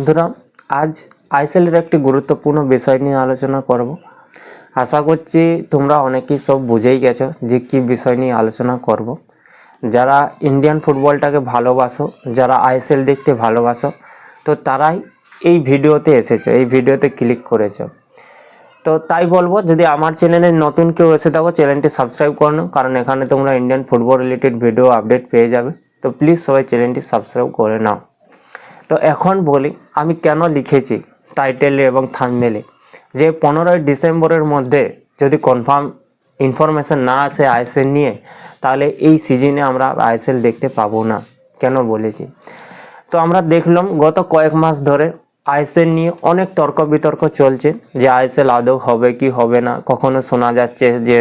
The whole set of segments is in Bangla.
বন্ধুরা, আজ আইসেলের একটি গুরুত্বপূর্ণ বিষয় নিয়ে আলোচনা করব। আশা করছি তোমরা অনেকেই সব বুঝেই গেছো যে কী বিষয় নিয়ে আলোচনা করব। যারা ইন্ডিয়ান ফুটবলটাকে ভালোবাসো, যারা আইএসএল দেখতে ভালোবাসো, তো তারাই এই ভিডিওতে এসেছ, এই ভিডিওতে ক্লিক করেছ। তো তাই বলব, যদি আমার চ্যানেলে নতুন কেউ এসে থাকো, চ্যানেলটি সাবস্ক্রাইব করে কারণ এখানে তোমরা Indian football related video update পেয়ে যাবে। তো প্লিজ সবাই চ্যানেলটি সাবস্ক্রাইব করে নাও। তো এখন বলি, আমি কেন লিখেছি টাইটেলে এবং থামমেলে যে পনেরোই ডিসেম্বরের মধ্যে যদি কনফার্ম ইনফরমেশন না আসে আইএসএল নিয়ে, তাহলে এই সিজনে আমরা আইএসএল দেখতে পাবো না। কেন বলেছি? তো আমরা দেখলাম গত কয়েক মাস ধরে আইএসএল নিয়ে অনেক তর্ক বিতর্ক চলছে, যে আইএসএল আদৌ হবে কি হবে না, কখনো শোনা যাচ্ছে যে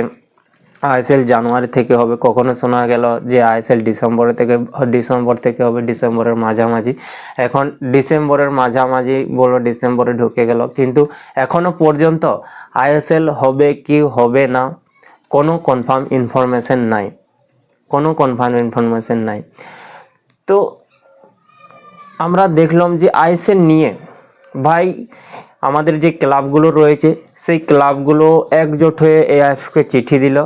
আইএসএল জানুয়ারি থেকে হবে। কখনো শোনা গেল যে আইএসএল ডিসেম্বরে থেকে, ডিসেম্বর থেকে হবে ডিসেম্বরের মাঝামাঝি। এখন ডিসেম্বরের মাঝামাঝি বলো ডিসেম্বরে ঢুকে গেল। কিন্তু এখনও পর্যন্ত আইএসএল হবে কি হবে না, কোনো কনফার্ম ইনফরমেশন নাই। কোনো কনফার্ম ইনফরমেশন নাই। তো আমরা দেখলাম যে আইএসএল নিয়ে ভাই আমাদের যে ক্লাবগুলো রয়েছে, সেই ক্লাবগুলো একজোট হয়ে এআইএফকে চিঠি দিল।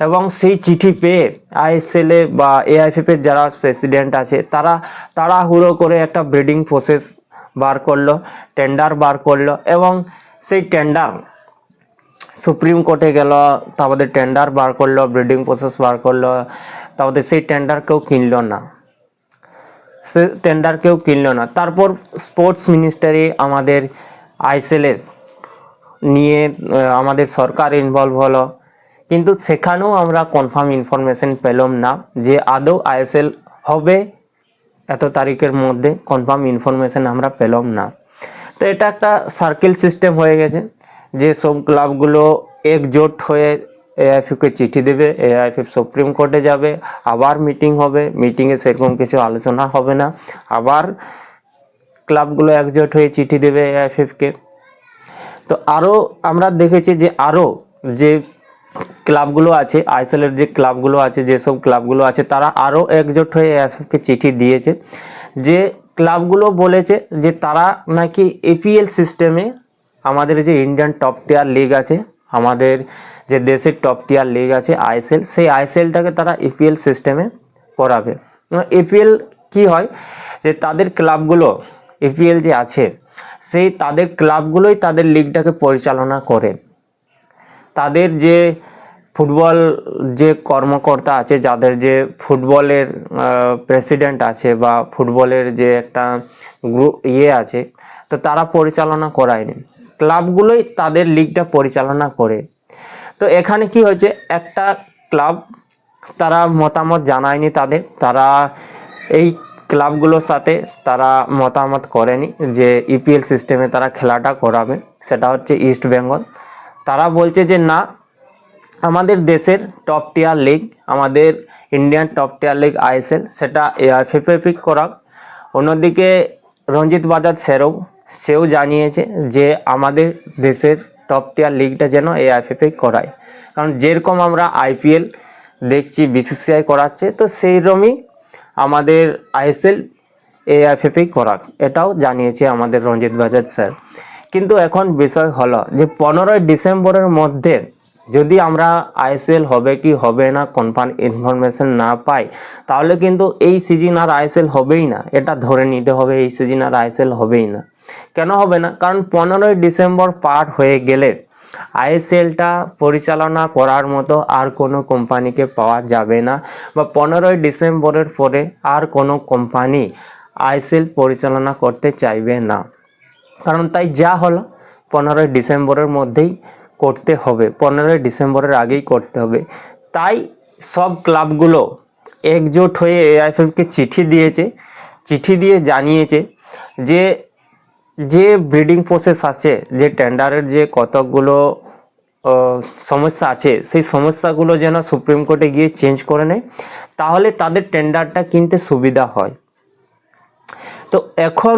এবং সেই চিঠি পেয়ে আইএসএলে বা এআইএফের যারা প্রেসিডেন্ট আছে, তারা তাড়াহুড়ো করে একটা ব্রিডিং প্রসেস বার করল টেন্ডার বার করল এবং সেই টেন্ডার সুপ্রিম কোর্টে গেল, তারপরে টেন্ডার বার করল ব্রিডিং প্রসেস বার করল, তারপরে সেই টেন্ডার কেউ কিনলো না। সে টেন্ডার কেউ কিনলো না। তারপর স্পোর্টস মিনিস্টারি আমাদের আইসেলের নিয়ে আমাদের সরকার ইনভলভ হলো। কিন্তু সেখানেও আমরা কনফার্ম ইনফরমেশন পেলাম না যে আদৌ আইএসএল হবে এত তারিখের মধ্যে কনফার্ম ইনফরমেশন আমরা পেলাম না। তো এটা একটা সার্কেল সিস্টেম হয়ে গেছে যে সব ক্লাবগুলো একজোট হয়ে এআইএফকে চিঠি দেবে এআইএফ সুপ্রিম কোর্টে যাবে, আবার মিটিং হবে মিটিংয়ে সেরকম কিছু আলোচনা হবে না, আবার ক্লাবগুলো একজোট হয়ে চিঠি দেবে এআইএফকে তো আরও আমরা দেখেছি যে আরও যে ক্লাবগুলো আছে আইসেলের যে ক্লাবগুলো আছে যেসব ক্লাবগুলো আছে, তারা আরও একজোট হয়ে এআইএফকে চিঠি দিয়েছে। যে ক্লাবগুলো বলেছে যে তারা নাকি এপিএল সিস্টেমে আমাদের যে ইন্ডিয়ান টপ টিয়ার লিগ আছে, আমাদের যে দেশের টপ টিয়ার লিগ আছে আইএসএল সেই আইএসএলটাকে তারা এপিএল সিস্টেমে করাবে এপিএল কি হয়? যে তাদের ক্লাবগুলো এপিএল যে আছে, সেই তাদের ক্লাবগুলোই তাদের লিগটাকে পরিচালনা করে। তাদের যে ফুটবল যে কর্মকর্তা আছে, যাদের যে ফুটবলের প্রেসিডেন্ট আছে বা ফুটবলের যে একটা গ্রুপ ইয়ে আছে, তো তারা পরিচালনা করায়নি। ক্লাবগুলোই তাদের লিগটা পরিচালনা করে। তো এখানে কি হয়েছে, একটা ক্লাব তারা মতামত জানায়নি তাদের, তারা এই ক্লাবগুলোর সাথে তারা মতামত করেনি যে ইপিএল সিস্টেমে তারা খেলাটা করাবে। সেটা হচ্ছে ইস্ট বেঙ্গল তারা বলছে যে, না, আমাদের দেশের টপ টিয়ার লিগ আমাদের Indian top tier league ISL সেটা এআইএফএ পিক করাক। অন্যদিকে রঞ্জিত বাজাজ সেরও, সেও জানিয়েছে যে, আমাদের দেশের টপ টিয়ার লিগটা যেন এআইএফএ করায়। কারণ যেরকম আমরা আইপিএল দেখছি বিসিসিআই করাচ্ছে, তো সেইরকমই আমাদের আইএসএল এআইএফএ করাক, এটাও জানিয়েছে আমাদের রঞ্জিত বাজাজ স্যার। কিন্তু এখন বিষয় হলো যে পনেরোই ডিসেম্বরের মধ্যে যদি আমরা আইএসএল হবে কি হবে না কনফার্ম ইনফরমেশন না পাই, তাহলে কিন্তু এই সিজন আর আইএসএল হবেই না। এটা ধরে নিতে হবে এই সিজন আর আইএসএল হবেই না। কেন হবে না? কারণ পনেরোই ডিসেম্বর পার হয়ে গেলে আইএসএলটা পরিচালনা করার মতো আর কোনো কোম্পানিকে পাওয়া যাবে না বা পনেরোই ডিসেম্বরের পরে আর কোনো কোম্পানি আইএসএল পরিচালনা করতে চাইবে না। কারণ তাই যা হলো, পনেরোই ডিসেম্বরের মধ্যেই করতে হবে, পনেরোই ডিসেম্বরের আগেই করতে হবে। তাই সব ক্লাবগুলো একজোট হয়ে এআইএফএফকে চিঠি দিয়েছে, চিঠি দিয়ে জানিয়েছে যে যে ব্রিডিং প্রসেস আছে, যে টেন্ডারের যে কতকগুলো সমস্যা আছে, সেই সমস্যাগুলো যেন সুপ্রিম কোর্টে গিয়ে চেঞ্জ করে নেয়, তাহলে তাদের টেন্ডারটা কিনতে সুবিধা হয়। তো এখন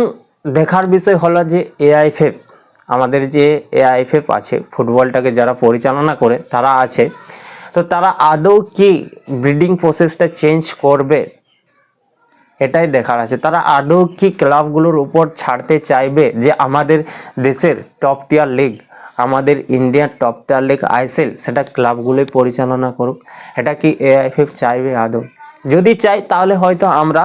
দেখার বিষয় হলো যে এআইএফএফ আমাদের যে এআইএফএফ আছে, ফুটবলটাকে যারা পরিচালনা করে, তারা আছে। তো তারা আদৌ কি ব্রিডিং প্রসেসটা চেঞ্জ করবে? এটাই দেখার আছে। তারা আদৌ কি ক্লাবগুলোর উপর ছাড়তে চাইবে যে আমাদের দেশের টপ টিয়ার লিগ আমাদের ইন্ডিয়ার টপ টিয়ার লিগ আইসেল সেটা ক্লাবগুলোই পরিচালনা করুক? এটা কি এআইএফএফ চাইবে আদৌ? যদি চাই তাহলে হয়তো আমরা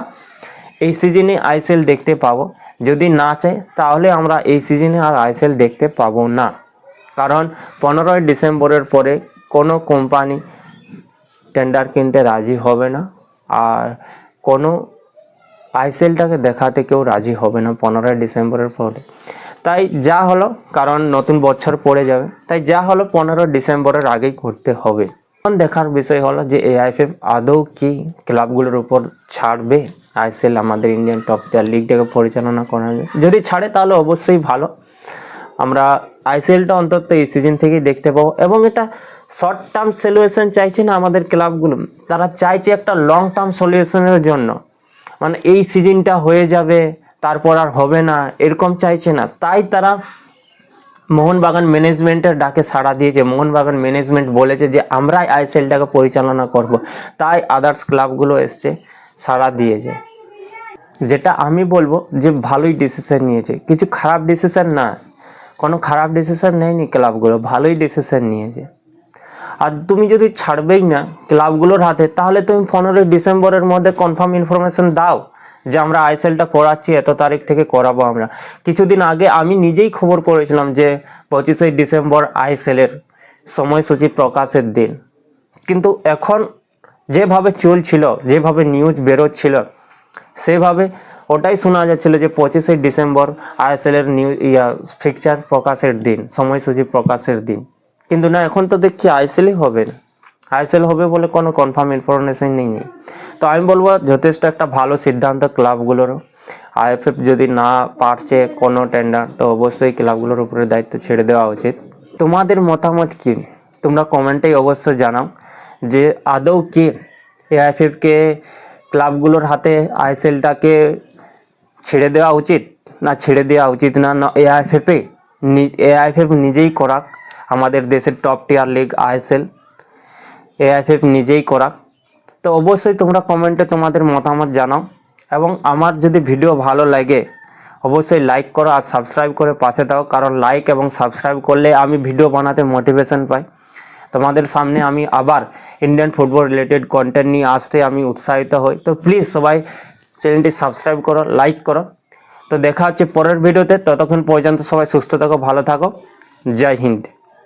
এই সিজনে আইসেল দেখতে পাবো। যদি না চাই তাহলে আমরা এই সিজনে আর আইসেল দেখতে পাবো না। কারণ পনেরোই ডিসেম্বরের পরে কোনো কোম্পানি টেন্ডার কিনতে রাজি হবে না, আর কোনো আইসেলটাকে দেখাতে কেউ রাজি হবে না পনেরোই ডিসেম্বরের পরে। তাই যা হলো, কারণ নতুন বছর পড়ে যাবে, তাই যা হলো পনেরো ডিসেম্বরের আগেই করতে হবে। দেখার বিষয় হলো যে এআইএফএফ আদৌ কি ক্লাবগুলোর উপর ছাড়বে? আইসেল আমাদের ইন্ডিয়ান টপ টিয়ার লিগটাকে পরিচালনা করা যদি ছাড়ে তাহলে অবশ্যই ভালো। আমরা আইসিএলটা অন্তত এই সিজন থেকেই দেখতে পাবো। এবং এটা শর্ট টার্ম সলিউশন চাইছে না আমাদের ক্লাবগুলো। তারা চাইছে একটা লং টার্ম সলিউশনের জন্য। মানে এই সিজনটা হয়ে যাবে, তারপর আর হবে না, এরকম চাইছে না। তাই তারা মোহনবাগান ম্যানেজমেন্টের ডাকে সাড়া দিয়েছে। মোহনবাগান ম্যানেজমেন্ট বলেছে যে আমরাই আইসিএলটাকে পরিচালনা করব। তাই আদার্স ক্লাবগুলো এসছে, সাড়া দিয়েছে। যেটা আমি বলব যে, ভালোই ডিসিশন নিয়েছে। কিছু খারাপ ডিসিশন না। কোনো খারাপ ডিসিশন নেয়নি ক্লাবগুলো, ভালোই ডিসিশন নিয়েছে। আর তুমি যদি ছাড়বেই না ক্লাবগুলোর হাতে, তাহলে তুমি পনেরোই ডিসেম্বরের মধ্যে কনফার্ম ইনফরমেশন দাও। যে আমরা আইএসএলটা করাচ্ছি এত তারিখ থেকে করাবো আমরা। কিছুদিন আগে আমি নিজেই খবর করেছিলাম যে পঁচিশে ডিসেম্বর আইএসএলের সময়সূচি প্রকাশের দিন। কিন্তু এখন যেভাবে চলছিল, যেভাবে নিউজ বেরোচ্ছিল, সেভাবে ওটাই শোনা যাচ্ছিল যে পঁচিশে ডিসেম্বর আইএসএল এর নিউ ইয়া ফিকচার প্রকাশের দিন, সময়সূচি প্রকাশের দিন। কিন্তু না, এখন তো দেখছি আইএসএলই হবে না। আইএসএল হবে বলে কোনো কনফার্ম ইনফরমেশন নেই তো আমি বলব, যথেষ্ট একটা ভালো সিদ্ধান্ত ক্লাবগুলোরও আইএফএফ যদি না পারছে কোনো টেন্ডার তো অবশ্যই ক্লাবগুলোর উপরে দায়িত্ব ছেড়ে দেওয়া উচিত। তোমাদের মতামত কি? তোমরা কমেন্টেই অবশ্যই জানাও যে আদৌ কি এআইএফএফকে ক্লাবগুলোর হাতে আইএসএলটাকে ছেড়ে দেওয়া উচিত না ছেড়ে দেওয়া উচিত না? না এআইএফএফে এআইএফএফ নিজেই করাক। আমাদের দেশের top tier league ISL AIFF নিজেই করাক তো অবশ্যই তোমরা কমেন্টে তোমাদের মতামত জানাও এবং আমার যদি ভিডিও ভালো লাগে, অবশ্যই লাইক করো আর সাবস্ক্রাইব করে পাশে দাও কারণ লাইক এবং সাবস্ক্রাইব করলে আমি ভিডিও বানাতে মোটিভেশন পাই। তোমাদের সামনে আমি আবার ইন্ডিয়ান ফুটবল রিলেটেড কন্টেন্ট নিয়ে আসতে আমি উৎসাহিত হই। তো প্লিজ সবাই চ্যানেলটি সাবস্ক্রাইব করো লাইক করো। তো দেখা হচ্ছে পরের ভিডিওতে, ততক্ষণ পর্যন্ত সবাই সুস্থ থাকো, ভালো থাকো। জয় হিন্দ।